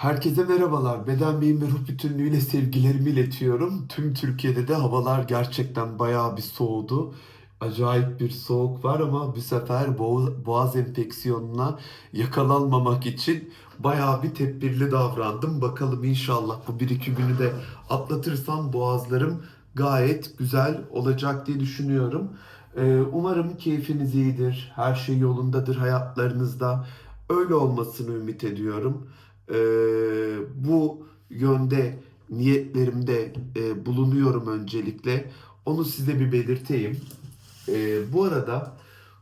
Herkese merhabalar. Beden, beyin ve ruh bütünlüğüyle sevgilerimi iletiyorum. Tüm Türkiye'de de havalar gerçekten bayağı bir soğudu. Acayip bir soğuk var ama bu sefer boğaz, enfeksiyonuna yakalanmamak için bayağı bir tedbirli davrandım. Bakalım inşallah bu bir iki günü de atlatırsam boğazlarım gayet güzel olacak diye düşünüyorum. Ee, umarım keyfiniz iyidir, her şey yolundadır hayatlarınızda. Öyle olmasını ümit ediyorum. Ee, bu yönde niyetlerimde e, bulunuyorum öncelikle. Onu size bir belirteyim. Ee, bu arada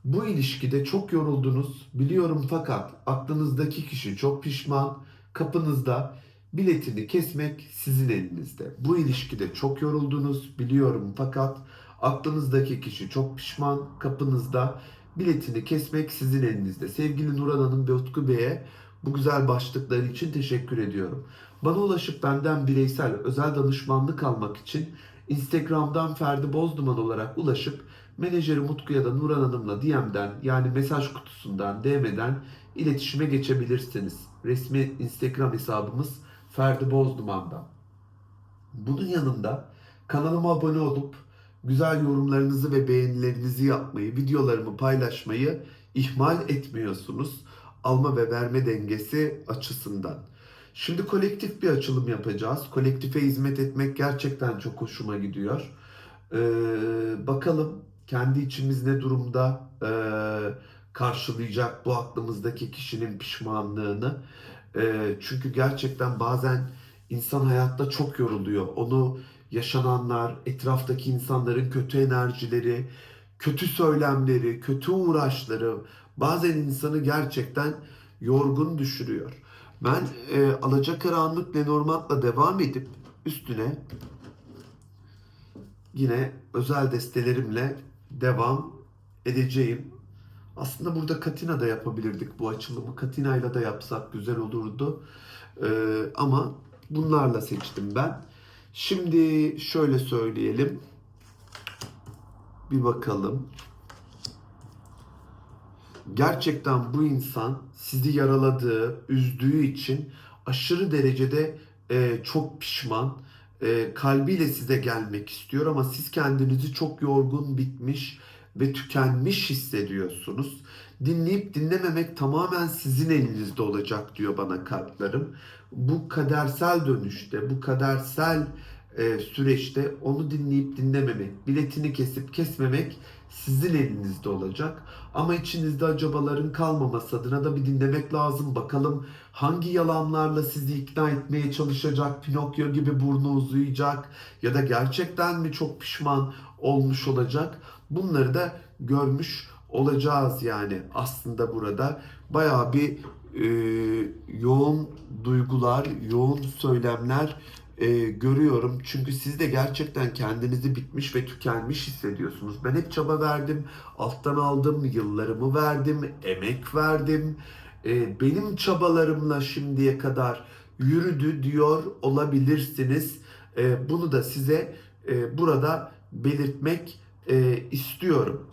bu ilişkide çok yoruldunuz biliyorum fakat aklınızdaki kişi çok pişman. Kapınızda biletini kesmek sizin elinizde. Bu ilişkide çok yoruldunuz biliyorum fakat aklınızdaki kişi çok pişman. Kapınızda biletini kesmek sizin elinizde. Sevgili Nurhan Hanım ve Utku Bey'e bu güzel başlıkları için teşekkür ediyorum. Bana ulaşıp benden bireysel özel danışmanlık almak için Instagram'dan Ferdi Bozduman olarak ulaşıp menajerim Utku ya da Nurhan Hanım'la DM'den yani mesaj kutusundan DM'den iletişime geçebilirsiniz. Resmi Instagram hesabımız Ferdi Bozduman'dan. Bunun yanında kanalıma abone olup güzel yorumlarınızı ve beğenilerinizi yapmayı, videolarımı paylaşmayı ihmal etmiyorsunuz. Alma ve verme dengesi açısından. Şimdi kolektif bir açılım yapacağız. Kolektife hizmet etmek gerçekten çok hoşuma gidiyor. Ee, bakalım kendi içimiz ne durumda ee, karşılayacak bu aklımızdaki kişinin pişmanlığını. Ee, çünkü gerçekten bazen insan hayatta çok yoruluyor. Onu yaşananlar, etraftaki insanların kötü enerjileri, kötü söylemleri, kötü uğraşları bazen insanı gerçekten yorgun düşürüyor. Ben e, alacakaranlık Lenormand'la devam edip üstüne yine özel destelerimle devam edeceğim. Aslında burada Katina da yapabilirdik bu açılımı. Katina'yla da yapsak güzel olurdu. Ee, ama bunlarla seçtim ben. Şimdi şöyle söyleyelim. Bir bakalım. Gerçekten bu insan sizi yaraladığı, üzdüğü için aşırı derecede e, çok pişman. E, kalbiyle size gelmek istiyor ama siz kendinizi çok yorgun, bitmiş ve tükenmiş hissediyorsunuz. Dinleyip dinlememek tamamen sizin elinizde olacak diyor bana kartlarım. Bu kadersel dönüşte, bu kadersel e, süreçte onu dinleyip dinlememek, biletini kesip kesmemek sizin elinizde olacak. Ama içinizde acabaların kalmaması adına da bir dinlemek lazım. Bakalım hangi yalanlarla sizi ikna etmeye çalışacak, Pinokyo gibi burnu uzayacak ya da gerçekten mi çok pişman olmuş olacak. Bunları da görmüş olacağız yani aslında burada bayağı bir e, yoğun duygular, yoğun söylemler e, görüyorum. Çünkü siz de gerçekten kendinizi bitmiş ve tükenmiş hissediyorsunuz. Ben hep çaba verdim, alttan aldım, yıllarımı verdim, emek verdim. E, benim çabalarımla şimdiye kadar yürüdü diyor olabilirsiniz. E, bunu da size e, burada belirtmek e, istiyorum.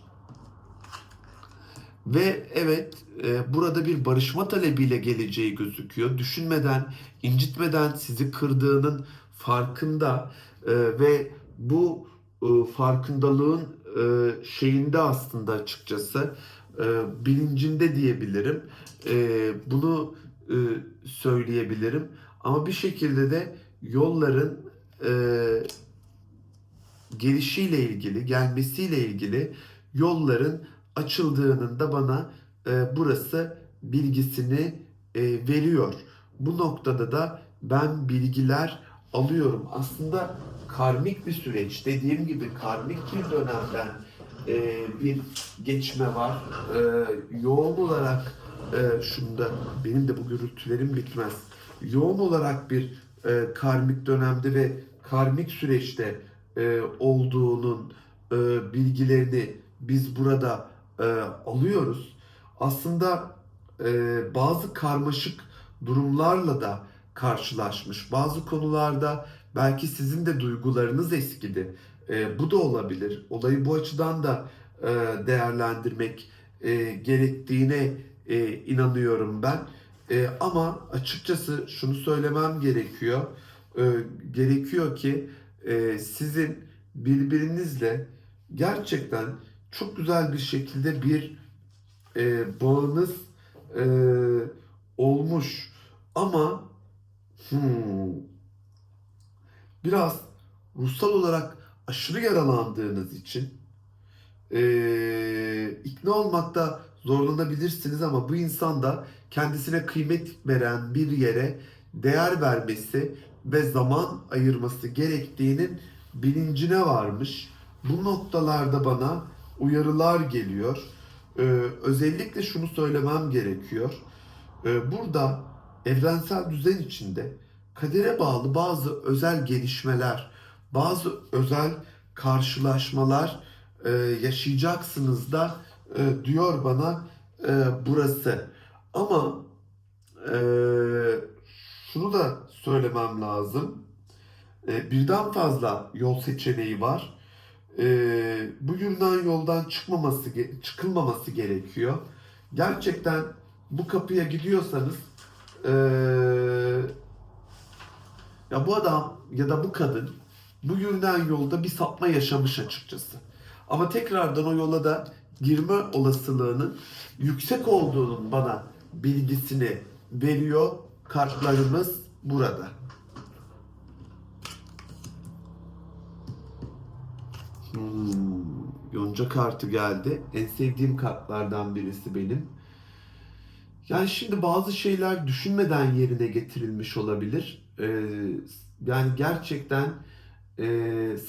Ve evet e, burada bir barışma talebiyle geleceği gözüküyor. Düşünmeden, incitmeden sizi kırdığının farkında e, ve bu e, farkındalığın e, şeyinde aslında açıkçası e, bilincinde diyebilirim. E, bunu e, söyleyebilirim. Ama bir şekilde de yolların e, gelişiyle ilgili, gelmesiyle ilgili yolların açıldığının da bana e, burası bilgisini e, veriyor. Bu noktada da ben bilgiler alıyorum. Aslında karmik bir süreç. Dediğim gibi karmik bir dönemden e, bir geçme var. E, yoğun olarak e, şunda benim de bu gürültülerim bitmez. Yoğun olarak bir e, karmik dönemde ve karmik süreçte e, olduğunun e, bilgilerini biz burada e, alıyoruz. Aslında e, bazı karmaşık durumlarla da karşılaşmış. Bazı konularda belki sizin de duygularınız eskidi. E, bu da olabilir. Olayı bu açıdan da e, değerlendirmek e, gerektiğine e, inanıyorum ben. E, ama açıkçası şunu söylemem gerekiyor. E, gerekiyor ki e, sizin birbirinizle gerçekten çok güzel bir şekilde bir e, bağınız e, olmuş. Ama hmm, biraz ruhsal olarak aşırı yaralandığınız için e, ikna olmakta zorlanabilirsiniz ama bu insan da kendisine kıymet veren bir yere değer vermesi ve zaman ayırması gerektiğinin bilincine varmış. Bu noktalarda bana uyarılar geliyor. Ee, özellikle şunu söylemem gerekiyor. Ee, burada evrensel düzen içinde kadere bağlı bazı özel gelişmeler, bazı özel karşılaşmalar e, yaşayacaksınız da e, diyor bana e, burası. Ama e, şunu da söylemem lazım. E, birden fazla yol seçeneği var. E, bu yürünen yoldan çıkmaması çıkılmaması gerekiyor. Gerçekten bu kapıya gidiyorsanız e, ya bu adam ya da bu kadın bu yürünen yolda bir sapma yaşamış açıkçası. Ama tekrardan o yola da girme olasılığının yüksek olduğunun bana bilgisini veriyor kartlarımız burada. Hmm, Yonca kartı geldi. En sevdiğim kartlardan birisi benim. Yani şimdi bazı şeyler düşünmeden yerine getirilmiş olabilir. Ee, yani gerçekten e,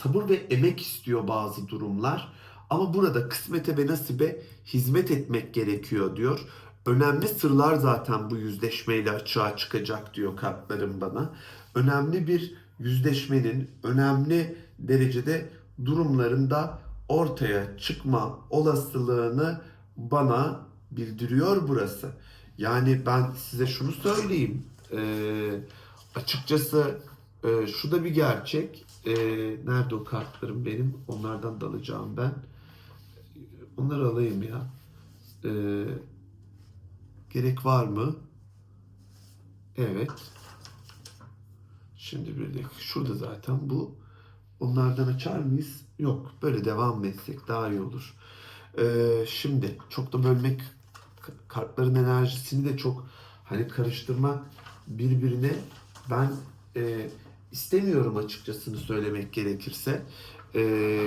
sabır ve emek istiyor bazı durumlar. Ama burada kısmete ve nasibe hizmet etmek gerekiyor diyor. Önemli sırlar zaten bu yüzleşmeyle açığa çıkacak diyor kartlarım bana. Önemli bir yüzleşmenin önemli derecede durumlarında ortaya çıkma olasılığını bana bildiriyor burası. Yani ben size şunu söyleyeyim. Ee, açıkçası e, şu da bir gerçek. Ee, nerede o kartlarım benim? Onlardan da alacağım ben. Onları alayım ya. Ee, gerek var mı? Evet. Şimdi bir dakika. Şurada zaten bu. Onlardan açar mıyız? Yok. Böyle devam etsek daha iyi olur. Ee, şimdi çok da bölmek kartların enerjisini de çok hani karıştırmak birbirine ben e, istemiyorum açıkçasını söylemek gerekirse. E,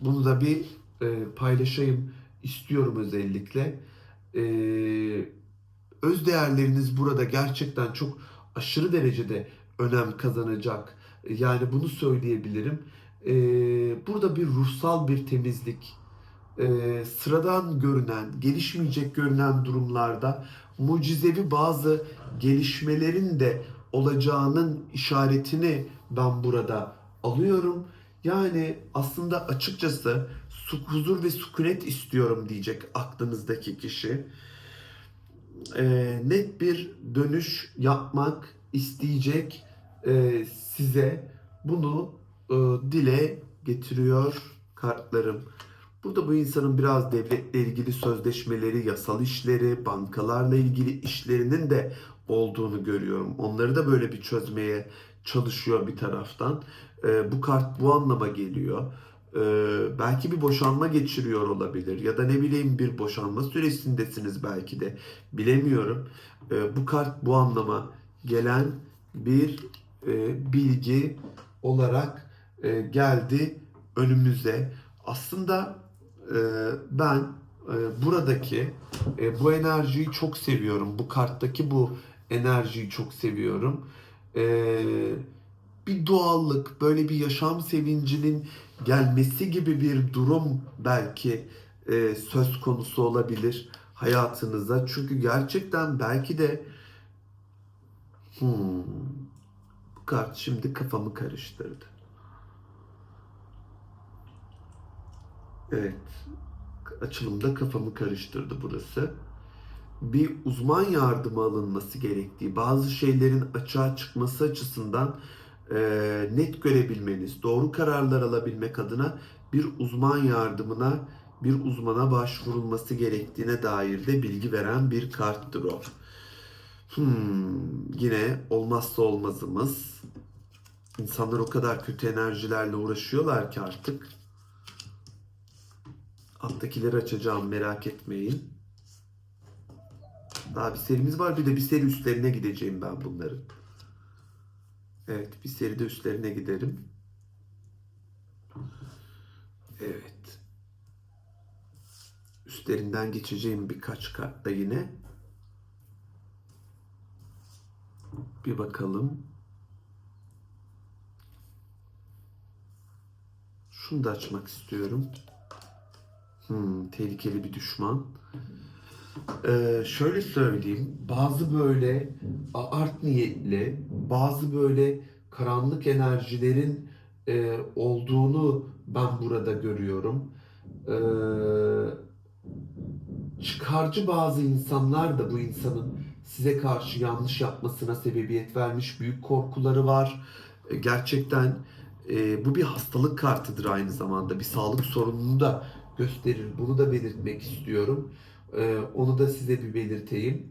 bunu da bir e, paylaşayım istiyorum özellikle. E, öz değerleriniz burada gerçekten çok aşırı derecede önem kazanacak. Yani bunu söyleyebilirim. E, burada bir ruhsal bir temizlik, e, sıradan görünen, gelişmeyecek görünen durumlarda mucizevi bazı gelişmelerin de olacağının işaretini ben burada alıyorum. Yani aslında açıkçası huzur ve sükunet istiyorum diyecek aklınızdaki kişi. E, net bir dönüş yapmak isteyecek e, size bunu e, dile getiriyor kartlarım. Burada bu insanın biraz devletle ilgili sözleşmeleri, yasal işleri, bankalarla ilgili işlerinin de olduğunu görüyorum. Onları da böyle bir çözmeye çalışıyor bir taraftan. Ee, bu kart bu anlama geliyor. Ee, belki bir boşanma geçiriyor olabilir ya da ne bileyim bir boşanma süresindesiniz belki de bilemiyorum. Ee, bu kart bu anlama gelen bir e, bilgi olarak e, geldi önümüze. Aslında e, ben buradaki bu enerjiyi çok seviyorum. Bu karttaki bu enerjiyi çok seviyorum. Bir doğallık, böyle bir yaşam sevincinin gelmesi gibi bir durum belki söz konusu olabilir hayatınıza. Çünkü gerçekten belki de hmm, kart şimdi kafamı karıştırdı. Evet. Açılımda kafamı karıştırdı burası. Bir uzman yardımı alınması gerektiği, bazı şeylerin açığa çıkması açısından e, net görebilmeniz, doğru kararlar alabilmek adına bir uzman yardımına, bir uzmana başvurulması gerektiğine dair de bilgi veren bir karttır o. Hmm, yine olmazsa olmazımız. İnsanlar o kadar kötü enerjilerle uğraşıyorlar ki artık. Alttakileri açacağım merak etmeyin. Daha bir serimiz var. Bir de bir seri üstlerine gideceğim ben bunların. Evet bir seri de üstlerine giderim. Evet. Üstlerinden geçeceğim birkaç kartla yine. Bir bakalım. Şunu da açmak istiyorum. Hmm, tehlikeli bir düşman. Ee, şöyle söyleyeyim. Bazı böyle art niyetli, bazı böyle karanlık enerjilerin e, olduğunu ben burada görüyorum. Ee, çıkarcı bazı insanlar da bu insanın size karşı yanlış yapmasına sebebiyet vermiş büyük korkuları var. E, Gerçekten e, bu bir hastalık kartıdır aynı zamanda. Bir sağlık sorununu da gösterir. Bunu da belirtmek istiyorum. E, onu da size bir belirteyim.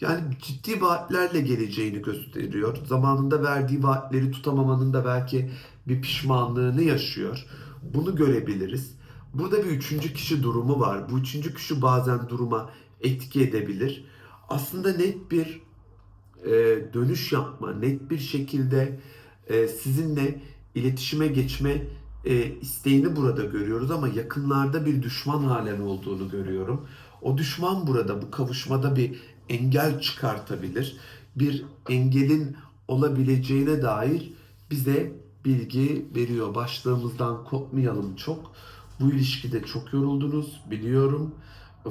Yani ciddi vaatlerle geleceğini gösteriyor. Zamanında verdiği vaatleri tutamamanın da belki bir pişmanlığını yaşıyor. Bunu görebiliriz. Burada bir üçüncü kişi durumu var. Bu üçüncü kişi bazen duruma etki edebilir. Aslında net bir e, dönüş yapma, net bir şekilde e, sizinle iletişime geçme e, isteğini burada görüyoruz ama yakınlarda bir düşman halen olduğunu görüyorum. O düşman burada bu kavuşmada bir engel çıkartabilir. Bir engelin olabileceğine dair bize bilgi veriyor. Başlığımızdan kopmayalım çok. Bu ilişkide çok yoruldunuz biliyorum.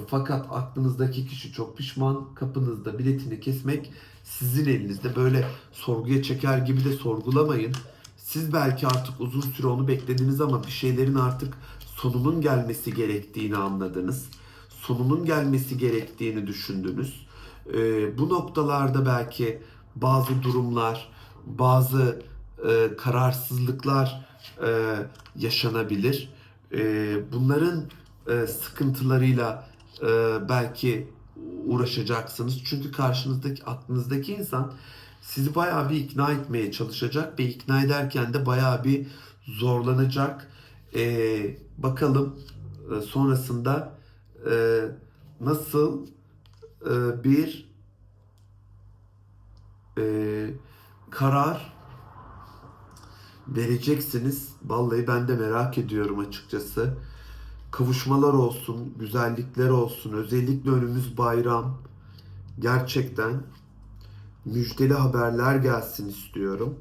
Fakat aklınızdaki kişi çok pişman. Kapınızda biletini kesmek sizin elinizde. Böyle sorguya çeker gibi de sorgulamayın. Siz belki artık uzun süre onu beklediniz ama bir şeylerin artık sonunun gelmesi gerektiğini anladınız. Sonunun gelmesi gerektiğini düşündünüz. Ee, bu noktalarda belki bazı durumlar, bazı e, kararsızlıklar e, yaşanabilir. E, bunların e, sıkıntılarıyla e, belki uğraşacaksınız. Çünkü karşınızdaki aklınızdaki insan sizi bayağı bir ikna etmeye çalışacak ve ikna ederken de bayağı bir zorlanacak. E, bakalım e, sonrasında e, nasıl e, bir e, karar vereceksiniz. Vallahi ben de merak ediyorum açıkçası. Kavuşmalar olsun, güzellikler olsun. Özellikle önümüz bayram. Gerçekten müjdeli haberler gelsin istiyorum.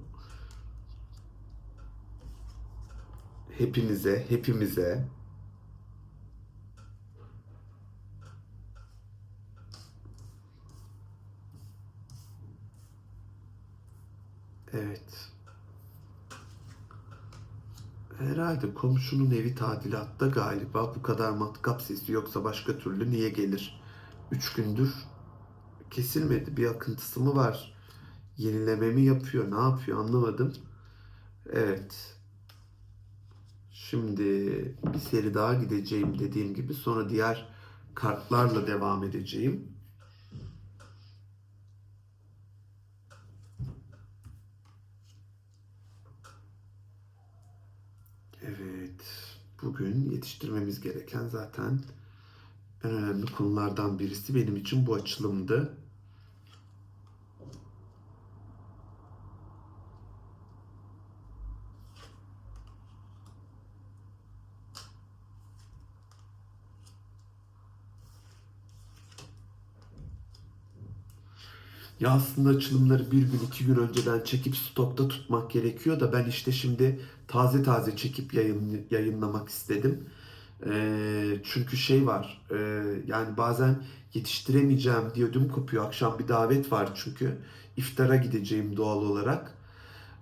Hepinize, hepimize. Evet. Herhalde komşunun evi tadilatta galiba. Bu kadar matkap sesi yoksa başka türlü niye gelir? Üç gündür kesilmedi. Bir akıntısı mı var? Yenileme mi yapıyor? Ne yapıyor? Anlamadım. Evet. Şimdi bir seri daha gideceğim dediğim gibi. Sonra diğer kartlarla devam edeceğim. Evet. Bugün yetiştirmemiz gereken zaten en önemli konulardan birisi benim için bu açılımdı. Ya aslında açılımları bir gün iki gün önceden çekip stokta tutmak gerekiyor da ben işte şimdi taze taze çekip yayın, yayınlamak istedim. Ee, çünkü şey var e, yani bazen yetiştiremeyeceğim diye ödüm kopuyor. Akşam bir davet var çünkü iftara gideceğim doğal olarak.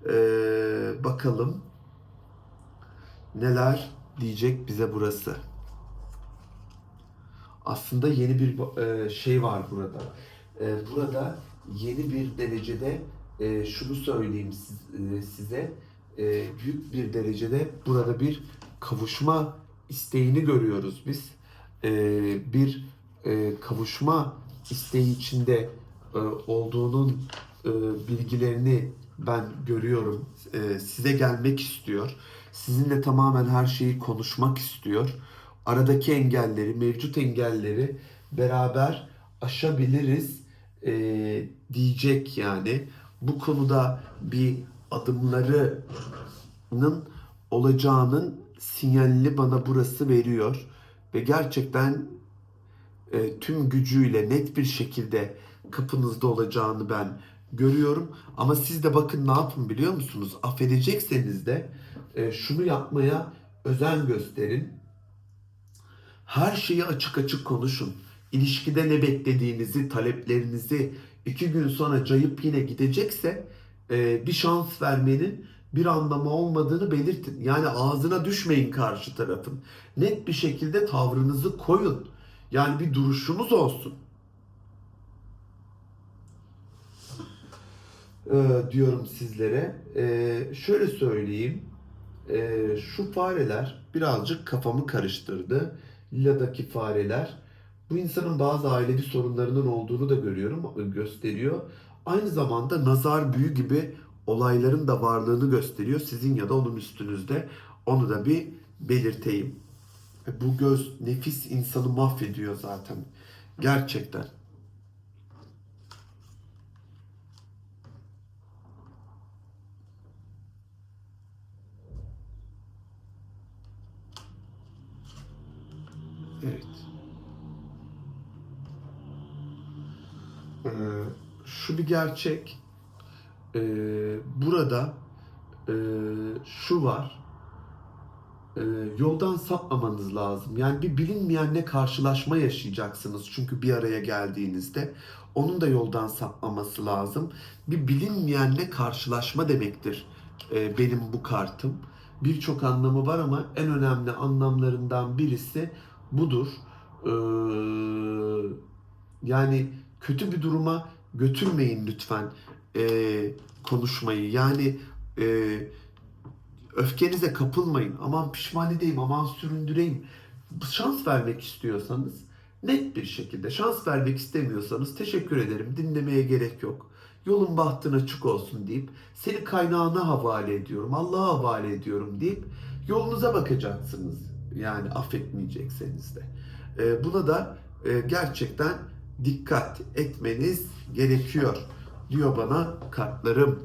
Ee, bakalım neler diyecek bize burası. Aslında yeni bir e, şey var burada. E, burada yeni bir derecede e, şunu söyleyeyim e, size E, büyük bir derecede burada bir kavuşma isteğini görüyoruz biz. E, bir e, kavuşma isteği içinde e, olduğunun e, bilgilerini ben görüyorum. E, size gelmek istiyor. Sizinle tamamen her şeyi konuşmak istiyor. Aradaki engelleri, mevcut engelleri beraber aşabiliriz e, diyecek yani. Bu konuda bir adımlarının olacağının sinyalini bana burası veriyor. Ve gerçekten e, tüm gücüyle net bir şekilde kapınızda olacağını ben görüyorum. Ama siz de bakın ne yapın biliyor musunuz? Affedecekseniz de e, şunu yapmaya özen gösterin. Her şeyi açık açık konuşun. İlişkide ne beklediğinizi, taleplerinizi iki gün sonra cayıp yine gidecekse e, bir şans vermenin bir anlamı olmadığını belirtin. Yani ağzına düşmeyin karşı tarafın. Net bir şekilde tavrınızı koyun. Yani bir duruşunuz olsun. Ee, diyorum sizlere. Ee, şöyle söyleyeyim. Ee, şu fareler birazcık kafamı karıştırdı. Lila'daki fareler. Bu insanın bazı ailevi sorunlarının olduğunu da görüyorum, gösteriyor. Aynı zamanda nazar büyü gibi olayların da varlığını gösteriyor. Sizin ya da onun üstünüzde. Onu da bir belirteyim. E, Bu göz nefis insanı mahvediyor zaten. Gerçekten. Şu bir gerçek. Ee, burada e, şu var. Ee, yoldan sapmamanız lazım. Yani bir bilinmeyenle karşılaşma yaşayacaksınız. Çünkü bir araya geldiğinizde onun da yoldan sapmaması lazım. Bir bilinmeyenle karşılaşma demektir e, benim bu kartım. Birçok anlamı var ama en önemli anlamlarından birisi budur. Ee, yani kötü bir duruma götürmeyin lütfen e, konuşmayı. Yani e, öfkenize kapılmayın. Aman pişman edeyim, aman süründüreyim. Şans vermek istiyorsanız net bir şekilde şans vermek istemiyorsanız teşekkür ederim dinlemeye gerek yok. Yolun bahtın açık olsun deyip seni kaynağına havale ediyorum, Allah'a havale ediyorum deyip yolunuza bakacaksınız. Yani affetmeyecekseniz de. E, buna da e, gerçekten dikkat etmeniz gerekiyor diyor bana kartlarım.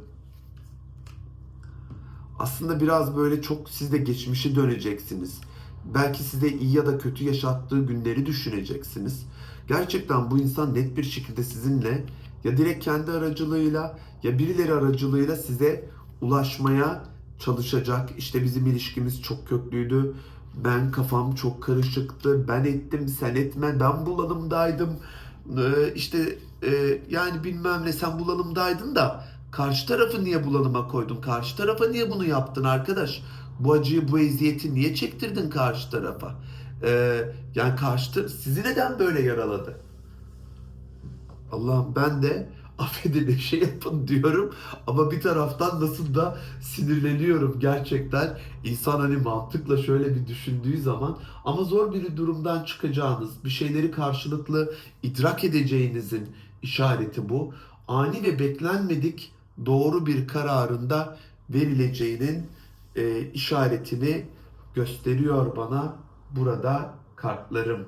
Aslında biraz böyle çok siz de geçmişe döneceksiniz. Belki size iyi ya da kötü yaşattığı günleri düşüneceksiniz. Gerçekten bu insan net bir şekilde sizinle ya direkt kendi aracılığıyla ya birileri aracılığıyla size ulaşmaya çalışacak. İşte bizim ilişkimiz çok köklüydü. Ben kafam çok karışıktı. Ben ettim, sen etme. Ben bulanımdaydım. Ee, işte e, yani bilmem ne sen bulanımdaydın da karşı tarafı niye bulanıma koydun? Karşı tarafa niye bunu yaptın arkadaş? Bu acıyı, bu eziyeti niye çektirdin karşı tarafa? Ee, yani karşı sizi neden böyle yaraladı? Allah'ım ben de affedin şey yapın diyorum ama bir taraftan nasıl da sinirleniyorum gerçekten insan hani mantıkla şöyle bir düşündüğü zaman ama zor bir durumdan çıkacağınız bir şeyleri karşılıklı idrak edeceğinizin işareti bu ani ve beklenmedik doğru bir kararında verileceğinin e, işaretini gösteriyor bana burada kartlarım.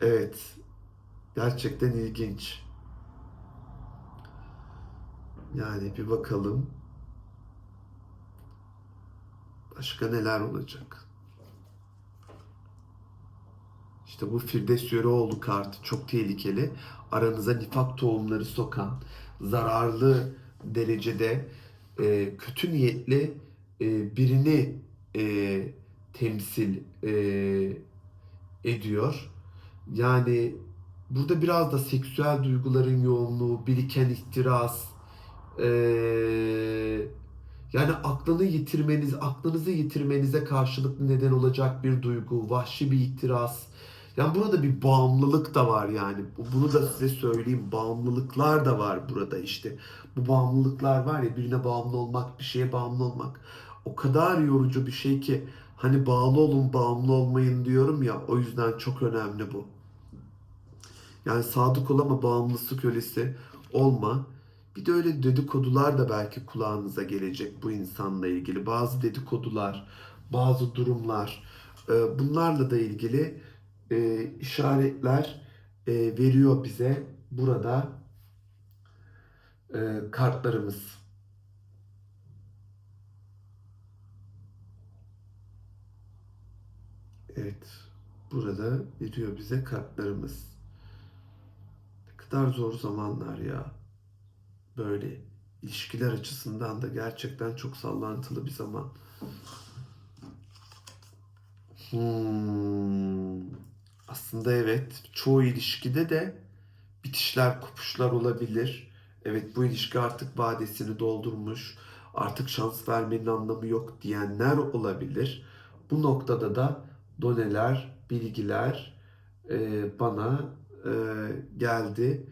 Evet. Gerçekten ilginç. Yani bir bakalım. Başka neler olacak? İşte bu Firdevs Yöreoğlu kartı çok tehlikeli. Aranıza nifak tohumları sokan, zararlı derecede e, kötü niyetli e, birini e, temsil e, ediyor. Yani burada biraz da seksüel duyguların yoğunluğu, biriken ihtiras, e, yani aklını yitirmeniz, aklınızı yitirmenize karşılık neden olacak bir duygu, vahşi bir ihtiras. Yani burada bir bağımlılık da var yani. Bunu da size söyleyeyim. Bağımlılıklar da var burada işte. Bu bağımlılıklar var ya birine bağımlı olmak, bir şeye bağımlı olmak. O kadar yorucu bir şey ki hani bağlı olun, bağımlı olmayın diyorum ya. O yüzden çok önemli bu. Yani sadık ol ama bağımlısı kölesi olma. Bir de öyle dedikodular da belki kulağınıza gelecek bu insanla ilgili. Bazı dedikodular, bazı durumlar. e, Bunlarla da ilgili e, işaretler e, veriyor bize burada e, kartlarımız. Evet, burada veriyor bize kartlarımız. Kadar zor zamanlar ya. Böyle ilişkiler açısından da gerçekten çok sallantılı bir zaman. Hmm. Aslında evet, çoğu ilişkide de bitişler, kopuşlar olabilir. Evet, bu ilişki artık vadesini doldurmuş, artık şans vermenin anlamı yok diyenler olabilir. Bu noktada da doneler, bilgiler e, bana e, geldi.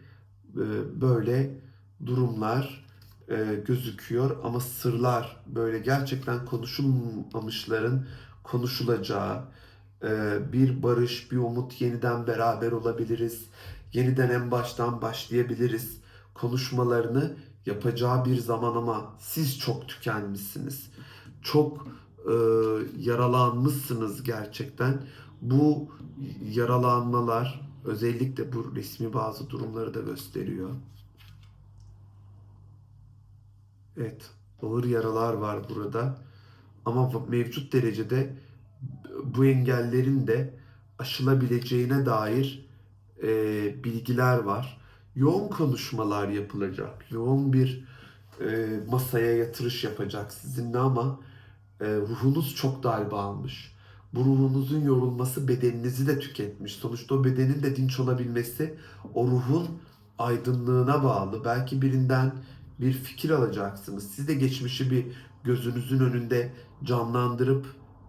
E, böyle durumlar e, gözüküyor ama sırlar böyle gerçekten konuşulmamışların konuşulacağı e, bir barış, bir umut yeniden beraber olabiliriz. Yeniden en baştan başlayabiliriz. Konuşmalarını yapacağı bir zaman ama siz çok tükenmişsiniz. Çok e, yaralanmışsınız gerçekten. Bu yaralanmalar özellikle bu resmi bazı durumları da gösteriyor. Evet, ağır yaralar var burada. Ama mevcut derecede bu engellerin de aşılabileceğine dair e, bilgiler var. Yoğun konuşmalar yapılacak. Yoğun bir e, masaya yatırış yapacak sizinle ama e, ruhunuz çok darbalmış. Bu ruhunuzun yorulması bedeninizi de tüketmiş. Sonuçta o bedenin de dinç olabilmesi o ruhun aydınlığına bağlı. Belki birinden bir fikir alacaksınız. Siz de geçmişi bir gözünüzün önünde canlandırıp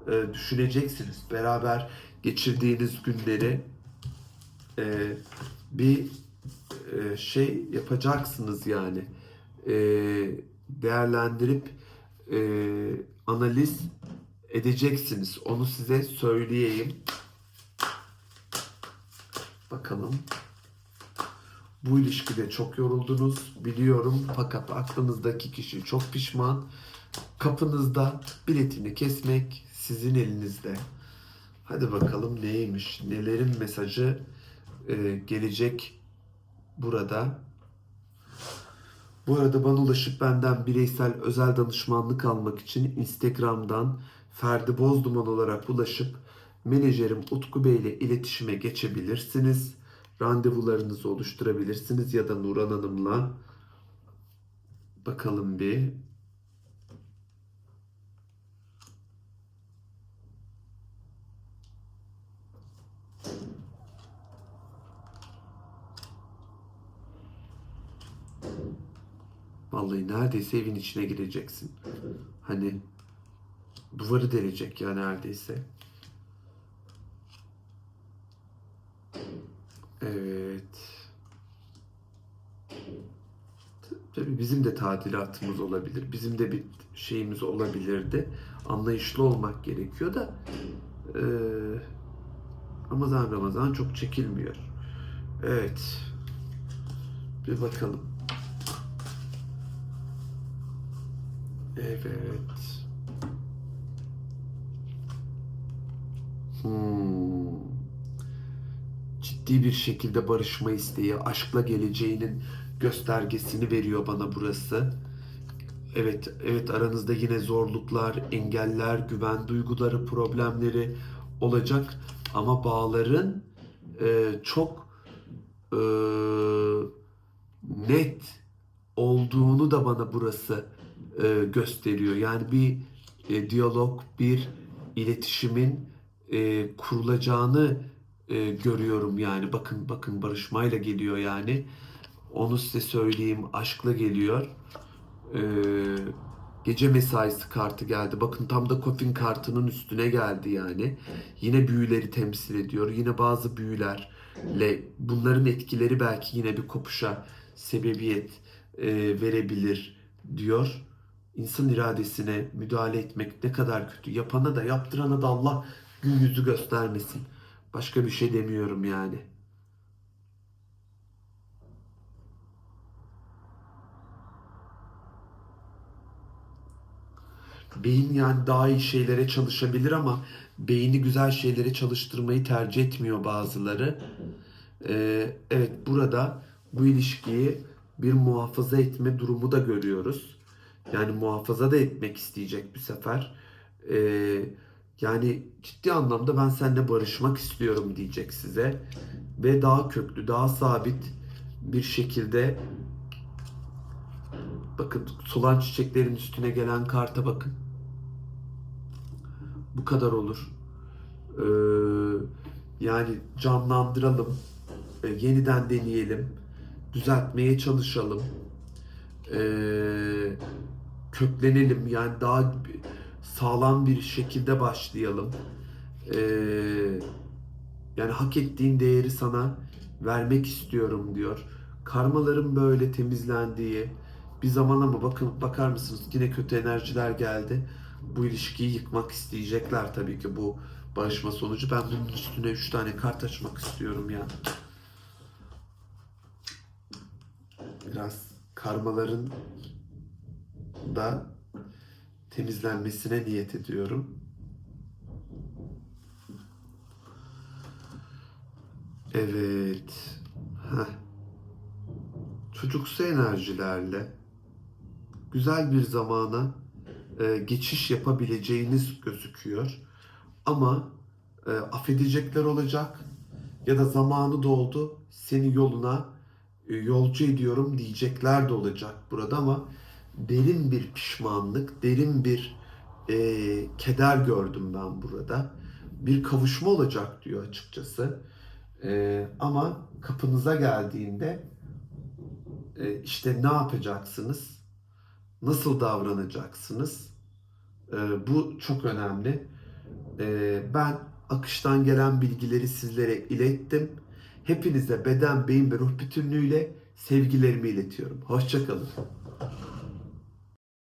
e, düşüneceksiniz. Beraber geçirdiğiniz günleri e, bir e, şey yapacaksınız yani. E, değerlendirip e, analiz edeceksiniz. Onu size söyleyeyim. Bakalım. Bu ilişkide çok yoruldunuz biliyorum fakat aklınızdaki kişi çok pişman. Kapınızda biletini kesmek sizin elinizde. Hadi bakalım neymiş, nelerin mesajı e, gelecek burada. Bu arada bana ulaşıp benden bireysel özel danışmanlık almak için Instagram'dan Ferdi Bozduman olarak ulaşıp menajerim Utku Bey ile iletişime geçebilirsiniz. Randevularınızı oluşturabilirsiniz ya da Nuran Hanım'la. Bakalım bir. Vallahi neredeyse evin içine gireceksin. Hani duvarı delecek ya neredeyse. Evet. Tabii bizim de tadilatımız olabilir. Bizim de bir şeyimiz olabilirdi. Anlayışlı olmak gerekiyor da eee, Ramazan Ramazan çok çekilmiyor. Evet. Bir bakalım. Evet. Hmm. Ciddi bir şekilde barışma isteği, aşkla geleceğinin göstergesini veriyor bana burası. Evet, evet aranızda yine zorluklar, engeller, güven duyguları, problemleri olacak ama bağların e, çok e, net olduğunu da bana burası e, gösteriyor. Yani bir e, diyalog, bir iletişimin e, kurulacağını e, görüyorum yani. Bakın bakın barışmayla geliyor yani. Onu size söyleyeyim. Aşkla geliyor. E, gece mesaisi kartı geldi. Bakın tam da Coffin kartının üstüne geldi yani. Yine büyüleri temsil ediyor. Yine bazı büyülerle bunların etkileri belki yine bir kopuşa sebebiyet e, verebilir diyor. İnsan iradesine müdahale etmek ne kadar kötü. Yapana da yaptırana da Allah gül yüzü göstermesin. Başka bir şey demiyorum yani. Beyin yani daha iyi şeylere çalışabilir ama beyni güzel şeylere çalıştırmayı tercih etmiyor bazıları. Ee, evet burada bu ilişkiyi bir muhafaza etme durumu da görüyoruz. Yani muhafaza da etmek isteyecek bir sefer. Ee, yani ciddi anlamda ben seninle barışmak istiyorum diyecek size. Ve daha köklü, daha sabit bir şekilde bakın solan çiçeklerin üstüne gelen karta bakın. Bu kadar olur. Ee, yani canlandıralım. e, yeniden deneyelim. Düzeltmeye çalışalım. Ee, köklenelim. Yani daha sağlam bir şekilde başlayalım. Ee, yani hak ettiğin değeri sana vermek istiyorum diyor. Karmaların böyle temizlendiği bir zaman ama bakın bakar mısınız yine kötü enerjiler geldi. Bu ilişkiyi yıkmak isteyecekler tabii ki bu barışma sonucu. Ben bunun üstüne 3 tane kart açmak istiyorum ya. Biraz karmaların da temizlenmesine niyet ediyorum. Evet. Heh. Çocuksu enerjilerle güzel bir zamana e, geçiş yapabileceğiniz gözüküyor. Ama e, affedecekler olacak ya da zamanı doldu seni yoluna e, yolcu ediyorum diyecekler de olacak burada ama derin bir pişmanlık, derin bir e, keder gördüm ben burada. Bir kavuşma olacak diyor açıkçası. E, ama kapınıza geldiğinde e, işte ne yapacaksınız? Nasıl davranacaksınız? E, bu çok önemli. E, ben akıştan gelen bilgileri sizlere ilettim. Hepinize beden, beyin ve ruh bütünlüğüyle sevgilerimi iletiyorum. Hoşçakalın.